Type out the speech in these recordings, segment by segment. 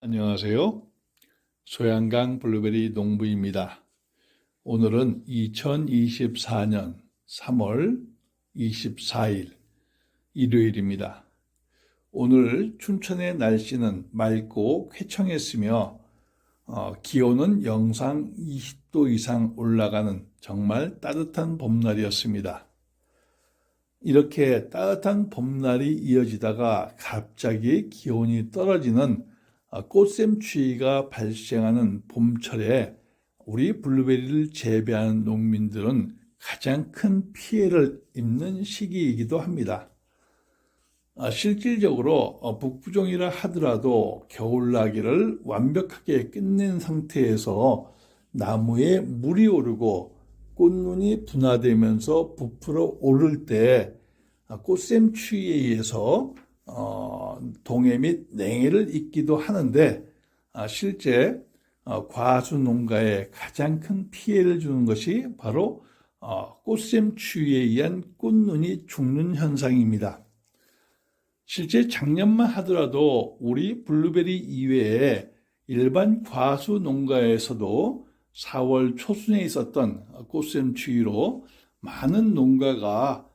안녕하세요. 소양강 블루베리 농부입니다. 오늘은 2024년 3월 24일 일요일입니다. 오늘 춘천의 날씨는 맑고 쾌청했으며 어, 기온은 영상 20도 이상 올라가는 정말 따뜻한 봄날이었습니다. 이렇게 따뜻한 봄날이 이어지다가 갑자기 기온이 떨어지는 아, 꽃샘추위가 발생하는 봄철에 우리 블루베리를 재배하는 농민들은 가장 큰 피해를 입는 시기이기도 합니다. 아, 실질적으로 어, 북부종이라 하더라도 겨울나기를 완벽하게 끝낸 상태에서 나무에 물이 오르고 꽃눈이 분화되면서 부풀어 오를 때 아, 꽃샘추위에 의해서 어, 동해 및 냉해를 입기도 하는데 아, 실제 어, 과수 농가에 가장 큰 피해를 주는 것이 바로 어, 꽃샘 추위에 의한 꽃눈이 죽는 현상입니다. 실제 작년만 하더라도 우리 블루베리 이외에 일반 과수 농가에서도 4월 초순에 있었던 꽃샘 추위로 많은 농가가 아,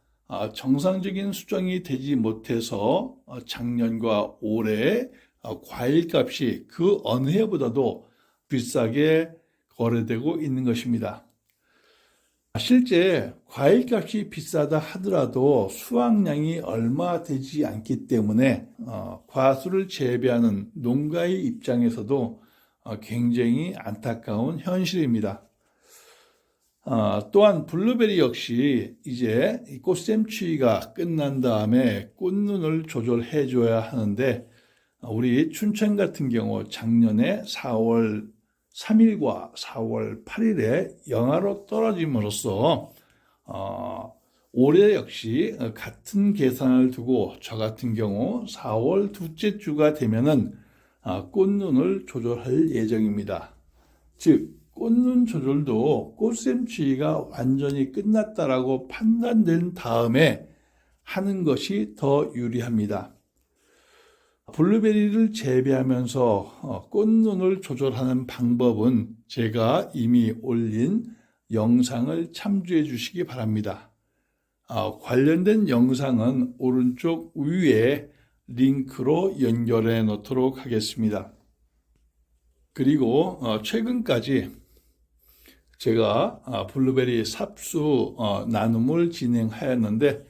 정상적인 수정이 되지 못해서 어, 작년과 올해 어, 과일 값이 그 어느 해보다도 비싸게 거래되고 있는 것입니다. 실제 과일 값이 비싸다 하더라도 수확량이 얼마 되지 않기 때문에 어, 과수를 재배하는 농가의 입장에서도 굉장히 안타까운 현실입니다. 아, 또한 블루베리 역시 이제 꽃샘추위가 끝난 다음에 꽃눈을 조절해 줘야 하는데 우리 춘천 같은 경우 작년에 4월 3일과 4월 8일에 영하로 떨어짐으로써 어, 올해 역시 같은 계산을 두고 저 같은 경우 4월 둘째 주가 되면은 아, 꽃눈을 조절할 예정입니다. 즉 꽃눈 조절도 꽃샘추위가 완전히 끝났다라고 판단된 다음에 하는 것이 더 유리합니다. 블루베리를 재배하면서 어, 꽃눈을 조절하는 방법은 제가 이미 올린 영상을 참조해 주시기 바랍니다. 아, 관련된 영상은 오른쪽 위에 링크로 연결해 놓도록 하겠습니다. 그리고 어, 최근까지 제가 아, 블루베리 삽수 어, 나눔을 진행하였는데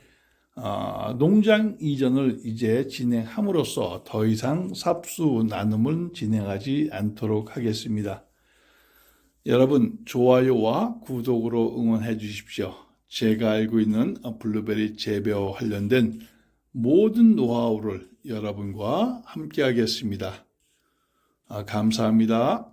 아, 농장 이전을 이제 진행함으로써 더 이상 삽수 나눔은 진행하지 않도록 하겠습니다. 여러분 좋아요와 구독으로 응원해 주십시오. 제가 알고 있는 블루베리 재배와 관련된 모든 노하우를 여러분과 함께 하겠습니다. 아, 감사합니다.